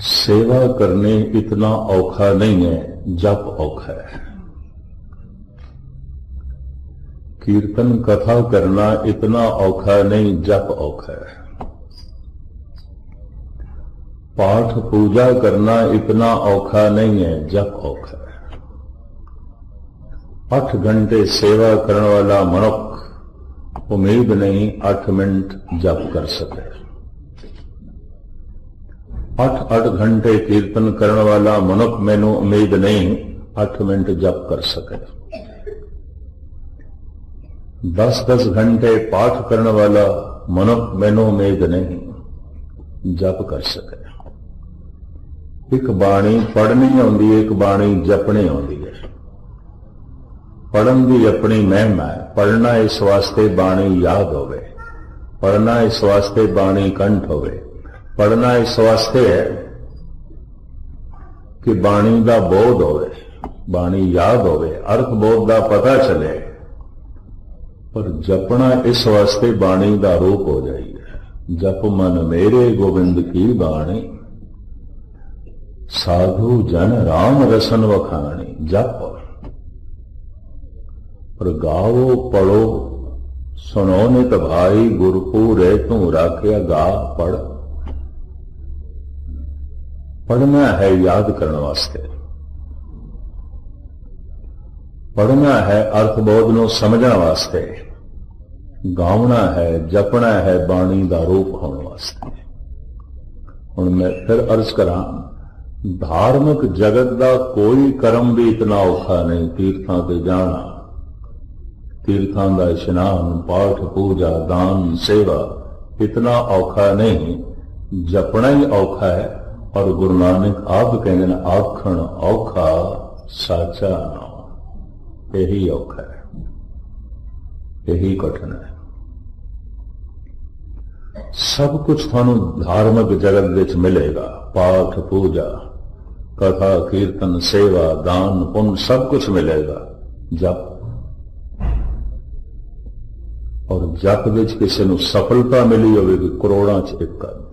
सेवा करने इतना औखा नहीं है, जप औखा है। कीर्तन कथा करना इतना औखा नहीं, जप औखा है। पाठ पूजा करना इतना औखा नहीं है, जप औखा है। अठ घंटे सेवा करने वाला मनुख उम्मीद नहीं अठ मिनट जप कर सके। अठ अठ घंटे कीर्तन करने वाला मनुख मैनू उम्मीद नहीं अठ मिनट जप कर सके दस दस घंटे पाठ करने वाला मनुख मैनू उम्मीद नहीं जप कर सके ਇੱਕ ਬਾਣੀ ਪੜ੍ਹਨੀ ਆਉਂਦੀ ਹੈ ਇੱਕ ਬਾਣੀ ਜਪਣੀ ਆਉਂਦੀ ਹੈ ਪੜਨ ਦੀ ਆਪਣੀ ਮਹਿਮਾ ਹੈ ਪੜਨਾ ਇਸ ਵਾਸਤੇ ਬਾਣੀ ਯਾਦ ਹੋਵੇ ਪੜਨਾ ਇਸ ਵਾਸਤੇ ਬਾਣੀ ਕੰਠ ਹੋਵੇ ਪੜਨਾ ਇਸ ਵਾਸਤੇ ਹੈ ਕਿ ਬਾਣੀ ਦਾ ਬੋਧ ਹੋਵੇ, ਬਾਣੀ ਯਾਦ ਹੋਵੇ, ਅਰਥ ਬੋਧ ਦਾ ਪਤਾ ਚੱਲੇ, ਪਰ ਜਪਣਾ ਇਸ ਵਾਸਤੇ ਬਾਣੀ ਦਾ ਰੂਪ ਹੋ ਜਾਈਏ ਜਪ ਮਨ ਮੇਰੇ ਗੋਬਿੰਦ ਕੀ ਬਾਣੀ, ਸਾਧੂ ਜਨ ਰਾਮ ਰਸਨ ਵਖਾਣੀ, ਜਪ। ਪਰ ਗਾਵੋ ਪੜੋ, ਸੁਣੋ ਨਿਤ ਭਾਈ, ਗੁਰਪੂਰੇ ਤੂੰ ਰਾਖਿਆ ਗਾ ਪੜ ਪੜਨਾ ਹੈ ਯਾਦ ਕਰਨ ਵਾਸਤੇ ਪੜਨਾ ਹੈ ਅਰਥ ਬੋਧ ਨੂੰ ਸਮਝਣ ਵਾਸਤੇ ਗਾਉਣਾ ਹੈ ਜਪਣਾ ਹੈ ਬਾਣੀ ਦਾ ਰੂਪ ਹੋਣ ਵਾਸਤੇ ਹੁਣ ਮੈਂ ਫਿਰ ਅਰਜ਼ ਕਰਾਂ ਧਾਰਮਿਕ ਜਗਤ ਦਾ ਕੋਈ ਕਰਮ ਵੀ ਇਤਨਾ ਔਖਾ ਨਹੀਂ ਤੀਰਥਾਂ ਤੇ ਜਾਣਾ ਤੀਰਥਾਂ ਦਾ ਇਸ਼ਨਾਨ ਪਾਠ ਪੂਜਾ ਦਾਨ ਸੇਵਾ ਇਤਨਾ ਔਖਾ ਨਹੀਂ ਜਪਣਾ ਹੀ ਔਖਾ ਹੈ ਔਰ ਗੁਰੂ ਨਾਨਕ ਆਪ ਕਹਿੰਦੇ ਨੇ, ਆਖਣ ਔਖਾ ਸਾਚਾ ਨਾਮ ਇਹੀ ਔਖਾ ਹੈ। ਇਹੀ ਕਠਨ ਹੈ। ਸਭ ਕੁਝ ਤੁਹਾਨੂੰ ਧਾਰਮਿਕ ਜਗਤ ਵਿੱਚ ਮਿਲੇਗਾ। ਪਾਠ, ਪੂਜਾ, ਕਥਾ, ਕੀਰਤਨ, ਸੇਵਾ, ਦਾਨ, ਪੁੰਨ, ਸਭ ਕੁਝ ਮਿਲੇਗਾ। ਜਪ। ਔਰ ਜਪ ਵਿੱਚ ਕਿਸੇ ਨੂੰ ਸਫਲਤਾ ਮਿਲੀ ਹੋਵੇਗੀ ਕਰੋੜਾਂ ਚ ਇੱਕ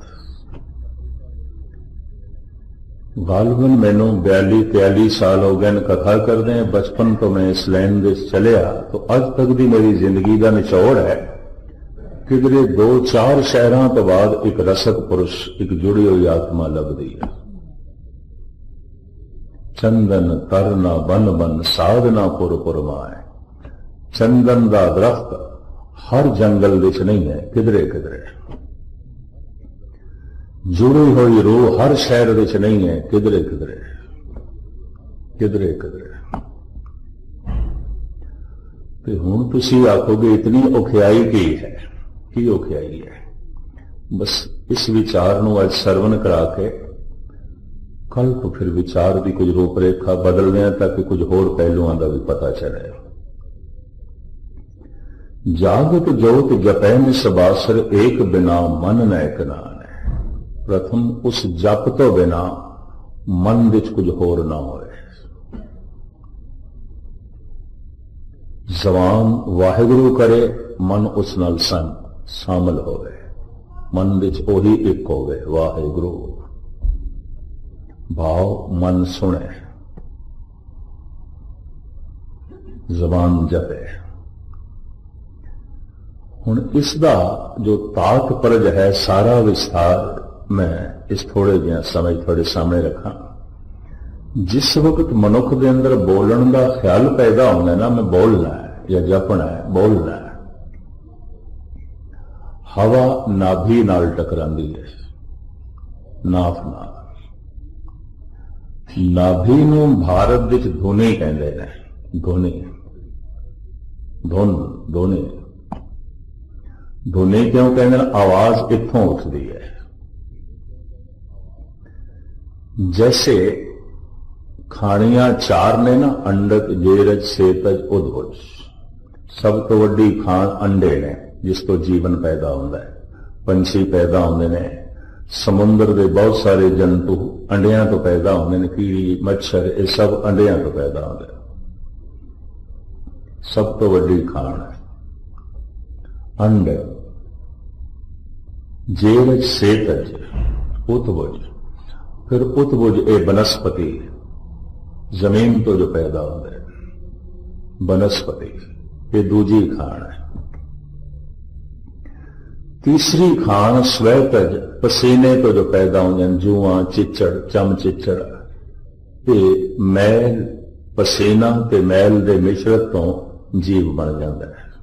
ਗਾਲਬਨ ਮੈਨੂੰ 42 43 ਸਾਲ ਹੋ ਗਏ ਨੇ ਕਥਾ ਕਰਦੇ ਹਾਂ। ਬਚਪਨ ਤੋਂ ਮੈਂ ਇਸ ਲਾਈਨ ਵਿੱਚ ਚਲਿਆ। ਤਾਂ ਅੱਜ ਤੱਕ ਦੀ ਮੇਰੀ ਜ਼ਿੰਦਗੀ ਦਾ ਨਿਚੋੜ ਹੈ। ਕਿਧਰੇ ਦੋ ਚਾਰ ਸ਼ਹਿਰਾਂ ਤੋਂ ਬਾਅਦ ਇੱਕ ਰਸਕ ਪੁਰਸ਼, ਇੱਕ ਜੁੜੀ ਹੋਈ ਆਤਮਾ ਲੱਭਦੀ ਹੈ। ਚੰਦਨ ਤਰਨਾ ਬਨ ਬਨ ਸਾਧਨਾ ਪੁਰ ਪੁਰਮਾਏ ਚੰਦਨ ਦਾ ਦਰਖਤ ਹਰ ਜੰਗਲ ਵਿੱਚ ਨਹੀਂ ਹੈ, ਕਿਧਰੇ ਕਿਧਰੇ। ਜੁੜੀ ਹੋਈ ਰੂਹ ਹਰ ਸ਼ਹਿਰ ਵਿੱਚ ਨਹੀਂ ਹੈ, ਕਿਧਰੇ ਕਿਧਰੇ। ਕਿਧਰੇ ਕਿਧਰੇ। ਤੇ ਹੁਣ ਤੁਸੀਂ ਆਖੋਗੇ, ਇਤਨੀ ਔਖਿਆਈ ਕੀ ਹੈ? ਕੀ ਔਖਿਆਈ ਹੈ? ਬਸ ਇਸ ਵਿਚਾਰ ਨੂੰ ਅੱਜ ਸਰਵਨ ਕਰਾ ਕੇ ਕੱਲ ਤੋਂ ਫਿਰ ਵਿਚਾਰ ਦੀ ਕੁਝ ਰੂਪਰੇਖਾ ਬਦਲਦੇ ਆ ਤਾਂ ਕਿ ਕੁਝ ਹੋਰ ਪਹਿਲੂਆਂ ਦਾ ਵੀ ਪਤਾ ਚੱਲੇ। ਜਾਗਤ ਜੋਤ ਜਪੈ ਨਿ ਸਬਾਸਰ ਏਕ ਬਿਨਾ ਮਨ ਨੈ। ਕਨਾਨ ਪ੍ਰਥਮ ਉਸ ਜਪ ਤੋਂ ਬਿਨਾ ਮਨ ਵਿੱਚ ਕੁਝ ਹੋਰ ਨਾ ਹੋਵੇ। ਜ਼ਬਾਨ ਵਾਹਿਗੁਰੂ ਕਰੇ, ਮਨ ਉਸ ਨਾਲ ਸੰਗ ਸ਼ਾਮਲ ਹੋਵੇ। ਮਨ ਵਿੱਚ ਉਹੀ ਇੱਕ ਹੋਵੇ, ਵਾਹਿਗੁਰੂ। ਭਾਵ ਮਨ ਸੁਣੇ। ਜ਼ਬਾਨ ਜਪੇ। ਹੁਣ ਇਸ ਦਾ ਜੋ ਤਾਕ ਪਰਜ ਹੈ, ਸਾਰਾ ਵਿਸਥਾਰ ਮੈਂ ਇਸ ਥੋੜੇ ਜਿਹਾ ਸਮੇਂ ਤੁਹਾਡੇ ਸਾਹਮਣੇ ਰੱਖਾਂ। ਜਿਸ ਵਕਤ ਮਨੁੱਖ ਦੇ ਅੰਦਰ ਬੋਲਣ ਦਾ ਖਿਆਲ ਪੈਦਾ ਹੁੰਦਾ ਨਾ, ਮੈਂ ਬੋਲਣਾ ਹੈ ਜਾਂ ਜਪਣਾ ਹੈ, ਬੋਲਣਾ ਹੈ। ਹਵਾ ਨਾਭੀ ਨਾਲ ਟਕਰਾਉਂਦੀ ਹੈ। ਨਾਫ ਨਾਲ। ਨਾਭੀ ਨੂੰ ਭਾਰਤ ਵਿੱਚ ਧੁਨੀ ਕਹਿੰਦੇ ਨੇ। ਧੁਨੀ। ਧੋਨ, ਧੁਨੀ। ਧੁਨੀ ਕਿਉਂ ਕਹਿੰਦੇ ਨੇ? ਆਵਾਜ਼ ਇੱਥੋਂ ਉੱਠਦੀ ਹੈ। ਜੈਸੇ ਖਾਣੀਆਂ ਚਾਰ ਨੇ ਨਾ ਅੰਡਕ ਜੇਰਜ ਸੇਤਜ ਉਦਵਜ ਸਭ ਤੋਂ ਵੱਡੀ ਖਾਣ ਅੰਡੇ ਨੇ ਜਿਸ ਤੋਂ ਜੀਵਨ ਪੈਦਾ ਹੁੰਦਾ ਹੈ ਪੰਛੀ ਪੈਦਾ ਹੁੰਦੇ ਨੇ ਸਮੁੰਦਰ ਦੇ ਬਹੁਤ ਸਾਰੇ ਜੰਤੂ ਅੰਡਿਆਂ ਤੋਂ ਪੈਦਾ ਹੁੰਦੇ ਨੇ ਕੀੜੀ ਮੱਛਰ ਇਹ ਸਭ ਅੰਡਿਆਂ ਤੋਂ ਪੈਦਾ ਹੁੰਦੇ ਸਭ ਤੋਂ ਵੱਡੀ ਖਾਣ ਹੈ ਅੰਡ ਜੇਰਜ ਸੇਤਜ ਉਤਵਜ ਫਿਰ ਉਤਬੁਜ ਇਹ ਬਨਸਪਤੀ ਜ਼ਮੀਨ ਤੋਂ ਜੋ ਪੈਦਾ ਹੁੰਦਾ ਹੈ। ਬਨਸਪਤੀ, ਇਹ ਦੂਜੀ ਖਾਣ ਹੈ। ਤੀਸਰੀ ਖਾਣ ਸਵੈਤਜ ਪਸੀਨੇ ਤੋਂ ਜੋ ਪੈਦਾ ਹੁੰਦੇ ਹਨ ਜੂਆਂ, ਚਿੱਚੜ, ਚਮ ਚਿੱਚੜ। ਇਹ ਮੈਲ, ਪਸੀਨਾ ਤੇ ਮੈਲ ਦੇ ਮਿਸ਼ਰਤ ਤੋਂ ਜੀਵ ਬਣ ਜਾਂਦਾ ਹੈ।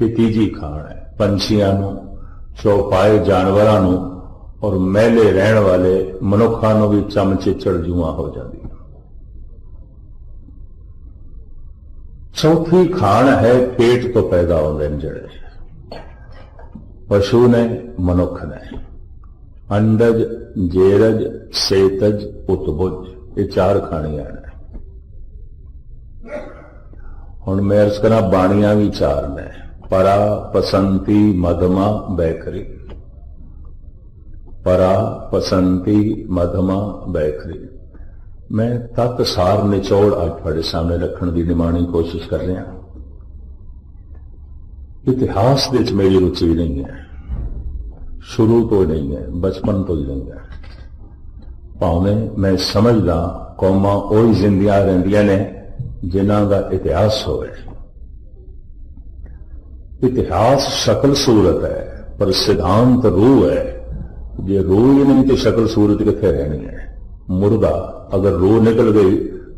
ਇਹ ਤੀਜੀ ਖਾਣ ਹੈ। ਪੰਛੀਆਂ ਨੂੰ, ਚੌਪਾਏ ਜਾਨਵਰਾਂ ਨੂੰ ਔਰ ਮਹਿਲੇ ਰਹਿਣ ਵਾਲੇ ਮਨੁੱਖਾਂ ਨੂੰ ਵੀ ਚਮ ਚਿੱਚੜ ਹੋ ਜਾਂਦੀ ਚੌਥੀ ਖਾਣ ਹੈ ਪੇਟ ਤੋਂ ਪੈਦਾ ਹੁੰਦੇ ਨੇ ਜਿਹੜੇ। ਪਸ਼ੂ ਨੇ, ਮਨੁੱਖ ਨੇ। ਅੰਡਜ, ਜੇਰਜ, ਸੇਤਜ ਉਤਬੁਜ ਇਹ ਚਾਰ ਖਾਣੀਆਂ ਨੇ। ਹੁਣ ਮੈਂ ਅਰਜ਼ ਕਰਾਂ, ਬਾਣੀਆਂ ਵੀ ਚਾਰ ਨੇ। ਪਰਾ, ਪਸੰਤੀ ਮਦਮਾ ਬੈਕਰੀ। ਪਰਾ ਪਸੰਤੀ ਮਧਮਾ ਬੈਖਰੀ। ਮੈਂ ਤਤ ਸਾਰ ਨਿਚੋੜ ਅੱਜ ਤੁਹਾਡੇ ਸਾਹਮਣੇ ਰੱਖਣ ਦੀ ਨਿਮਾਣੀ ਕੋਸ਼ਿਸ਼ ਕਰ ਰਿਹਾ ਇਤਿਹਾਸ ਦੇ ਵਿੱਚ ਮੇਰੀ ਰੁਚੀ ਨਹੀਂ ਹੈ। ਸ਼ੁਰੂ ਤੋਂ ਨਹੀਂ ਹੈ, ਬਚਪਨ ਤੋਂ ਹੀ ਨਹੀਂ ਹੈ। ਭਾਵੇਂ ਮੈਂ ਸਮਝਦਾ ਕੌਮਾਂ ਉਹੀ ਜ਼ਿੰਦਗੀਆਂ ਰਹਿੰਦੀਆਂ ਨੇ ਜਿਨ੍ਹਾਂ ਦਾ ਇਤਿਹਾਸ ਹੋਵੇ। ਇਤਿਹਾਸ ਸ਼ਕਲ ਸੂਰਤ ਹੈ, ਪਰ ਸਿਧਾਂਤ ਰੂਹ ਹੈ। ਜੇ ਰੂਹ ਹੀ ਨਹੀਂ ਤੇ ਸ਼ਕਲ ਸੂਰਤ ਕਿੱਥੇ ਰਹਿਣੀ ਹੈ ਮੁਰਦਾ ਅਗਰ ਰੂਹ ਨਿਕਲ ਗਈ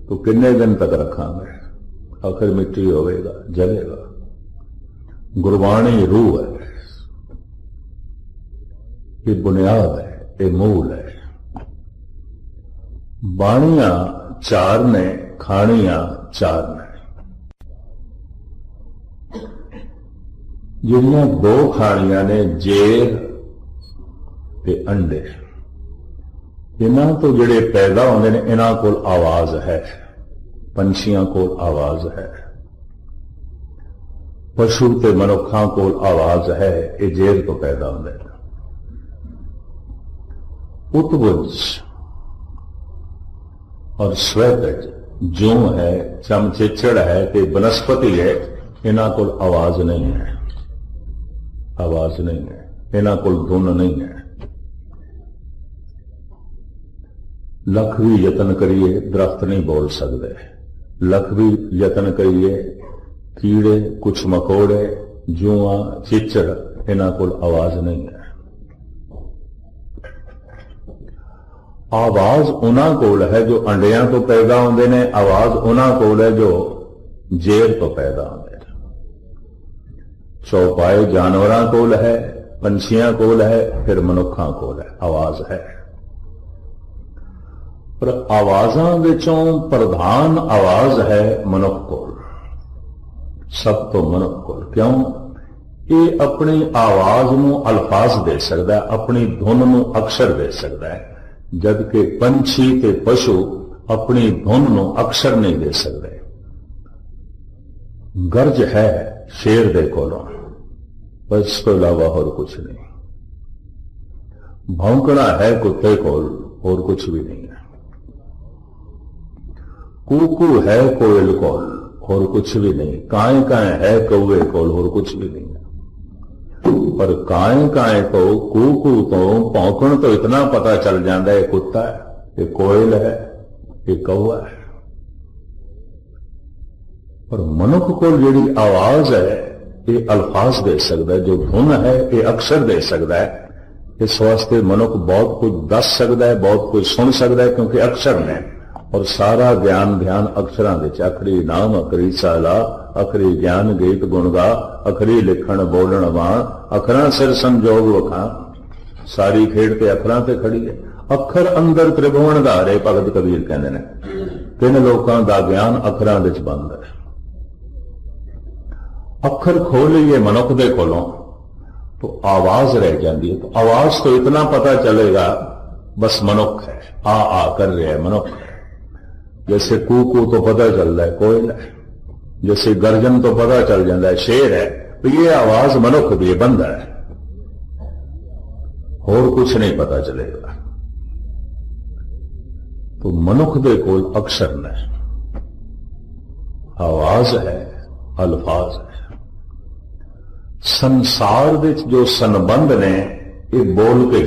ਤਾਂ ਕਿੰਨੇ ਦਿਨ ਤੱਕ ਰੱਖਾਂਗੇ ਆਖਰ ਮਿੱਟੀ ਹੋਵੇਗਾ ਜਲੇਗਾ ਗੁਰਬਾਣੀ ਰੂਹ ਹੈ ਇਹ ਬੁਨਿਆਦ ਹੈ ਇਹ ਮੂਲ ਹੈ ਬਾਣੀਆਂ ਚਾਰ ਨੇ ਖਾਣੀਆਂ ਚਾਰ ਨੇ ਜਿਹੜੀਆਂ ਦੋ ਖਾਣੀਆਂ ਨੇ ਜੇਰ ਤੇ ਅੰਡੇ ਇਹਨਾਂ ਤੋਂ ਜਿਹੜੇ ਪੈਦਾ ਹੁੰਦੇ ਨੇ ਇਹਨਾਂ ਕੋਲ ਆਵਾਜ਼ ਹੈ ਪੰਛੀਆਂ ਕੋਲ ਆਵਾਜ਼ ਹੈ ਪਸ਼ੂ ਤੇ ਮਨੁੱਖਾਂ ਕੋਲ ਆਵਾਜ਼ ਹੈ ਇਹ ਜੇਰ ਤੋਂ ਪੈਦਾ ਹੁੰਦੇ ਨੇ ਉਤਬੁਜ ਔਰ ਸਵੈਤਜ ਜੋ ਹੈ ਚਮਚੇਚੜ ਹੈ ਤੇ ਬਨਸਪਤੀ ਹੈ ਇਹਨਾਂ ਕੋਲ ਆਵਾਜ਼ ਨਹੀਂ ਹੈ ਆਵਾਜ਼ ਨਹੀਂ ਹੈ ਇਹਨਾਂ ਕੋਲ ਧੁਨ ਨਹੀਂ ਹੈ ਲੱਖ ਵੀ ਯਤਨ ਕਰੀਏ, ਦਰਖਤ ਨਹੀਂ ਬੋਲ ਸਕਦੇ। ਲੱਖ ਵੀ ਯਤਨ ਕਰੀਏ, ਕੀੜੇ, ਕੁਛ ਮਕੋੜੇ, ਜੂਆਂ, ਚਿੱਚੜ, ਇਹਨਾਂ ਕੋਲ ਆਵਾਜ਼ ਨਹੀਂ ਹੈ। ਆਵਾਜ਼ ਉਹਨਾਂ ਕੋਲ ਹੈ ਜੋ ਅੰਡਿਆਂ ਤੋਂ ਪੈਦਾ ਹੁੰਦੇ ਨੇ, ਆਵਾਜ਼ ਉਹਨਾਂ ਕੋਲ ਹੈ ਜੋ ਜੇਰ ਤੋਂ ਪੈਦਾ ਹੁੰਦੇ ਨੇ। ਚੌਪਾਏ ਜਾਨਵਰਾਂ ਕੋਲ ਹੈ, ਪੰਛੀਆਂ ਕੋਲ ਹੈ, ਫਿਰ ਮਨੁੱਖਾਂ ਕੋਲ ਹੈ, ਆਵਾਜ਼ ਹੈ। ਪਰ ਆਵਾਜ਼ਾਂ ਵਿੱਚੋਂ ਪ੍ਰਧਾਨ ਆਵਾਜ਼ ਹੈ ਮਨੁੱਖ ਕੋਲ। ਸਭ ਤੋਂ ਮਨੁੱਖ ਕੋਲ। ਕਿਉਂ? ਇਹ ਆਪਣੀ ਆਵਾਜ਼ ਨੂੰ ਅਲਫਾਜ਼ ਦੇ ਸਕਦਾ ਹੈ, ਆਪਣੀ ਧੁਨ ਨੂੰ ਅਕਸ਼ਰ ਦੇ ਸਕਦਾ ਹੈ। ਜਦ ਕਿ ਪੰਛੀ ਤੇ ਪਸ਼ੂ ਆਪਣੀ ਧੁਨ ਨੂੰ ਅਕਸ਼ਰ ਨਹੀਂ ਦੇ ਸਕਦੇ। ਗਰਜ ਹੈ ਸ਼ੇਰ ਦੇ ਕੋਲੋਂ, ਪਰ ਇਸ ਤੋਂ ਇਲਾਵਾ ਹੋਰ ਕੁਝ ਨਹੀਂ। ਭੌਂਕਣਾ ਹੈ ਕੁੱਤੇ ਕੋਲ, ਹੋਰ ਕੁਝ ਵੀ ਨਹੀਂ ਹੈ। ਕੂਕੂ ਹੈ ਕੋਇਲ ਕੋਲ, ਹੋਰ ਕੁਝ ਵੀ ਨਹੀਂ। ਕਾਏ ਕਾਏ ਹੈ ਕौवे ਕੋਲ, ਹੋਰ ਕੁਝ ਵੀ ਨਹੀਂ। ਹੈ ਪਰ ਕਾਏ ਕਾਏ ਤੋਂ, ਕੂਕੂ ਤੋਂ, ਭੌਂਕਣ ਤੋਂ ਇਤਨਾ ਪਤਾ ਚੱਲ ਜਾਂਦਾ ਹੈ ਕੁੱਤਾ ਹੈ, ਇਹ ਕੋਇਲ ਹੈ, ਇਹ ਕौवा ਹੈ। ਪਰ ਮਨੁੱਖ ਕੋਲ ਜਿਹੜੀ ਆਵਾਜ਼ ਹੈ, ਇਹ ਅਲਫਾਜ਼ ਦੇ ਸਕਦਾ ਜੋ ਧੁਨ ਹੈ, ਇਹ ਅਕਸ਼ਰ ਦੇ ਸਕਦਾ ਹੈ। ਇਸ ਵਾਸਤੇ ਮਨੁੱਖ ਬਹੁਤ ਕੁਝ ਦੱਸ ਸਕਦਾ ਹੈ, ਬਹੁਤ ਕੁਝ ਸੁਣ ਸਕਦਾ ਹੈ, ਕਿਉਂਕਿ ਅਕਸ਼ਰ ਨੇ। ਔਰ ਸਾਰਾ ਗਿਆਨ ਧਿਆਨ ਅਕਸ਼ਰਾਂ ਵਿੱਚ ਅਖਰੀ ਨਾਮ ਅਖਰੀ ਸਾਲਾ ਅਖਰੀ ਗਿਆਨ, ਗੀਤ ਗੁਣਗਾ ਅਖਰੀ ਲਿਖਣ, ਬੋਲਣ ਵਾਣ ਅਖਰਾਂ ਸਿਰ ਸੰਜੋਗ ਵਖਾਂ। ਸਾਰੀ ਖੇਡ ਤੇ ਅਖਰਾਂ ਤੇ ਖੜੀ ਹੈ। ਅੱਖਰ ਅੰਦਰ ਤ੍ਰਿਭੁਵਨ ਧਾਰੇ, ਭਗਤ ਕਬੀਰ ਕਹਿੰਦੇ ਨੇ। ਤਿੰਨ ਲੋਕਾਂ ਦਾ ਗਿਆਨ ਅੱਖਰਾਂ ਵਿੱਚ ਬੰਦ ਹੈ। ਅੱਖਰ ਖੋਲੀਏ ਮਨੁੱਖ ਦੇ ਕੋਲੋਂ, ਤੋ ਆਵਾਜ਼ ਰਹਿ ਜਾਂਦੀ ਹੈ। ਤੋ ਆਵਾਜ਼ ਤੋਂ ਇਤਨਾ ਪਤਾ ਚੱਲੇਗਾ, ਬਸ ਮਨੁੱਖ ਹੈ, ਆ ਆ ਕਰ ਰਿਹਾ ਹੈ ਮਨੁੱਖ ਹੈ। जैसे कूकू तो पता चल रहा है कोयल है जैसे गर्जन तो पता चल जाता है, शेर है। तो ये आवाज़ मनुख भी बंदा है। और कुछ नहीं पता चलेगा। तो मनुख दे कोल अक्षर न आवाज़ है, अल्फाज है। संसार जो संबंध ने, ये बोल के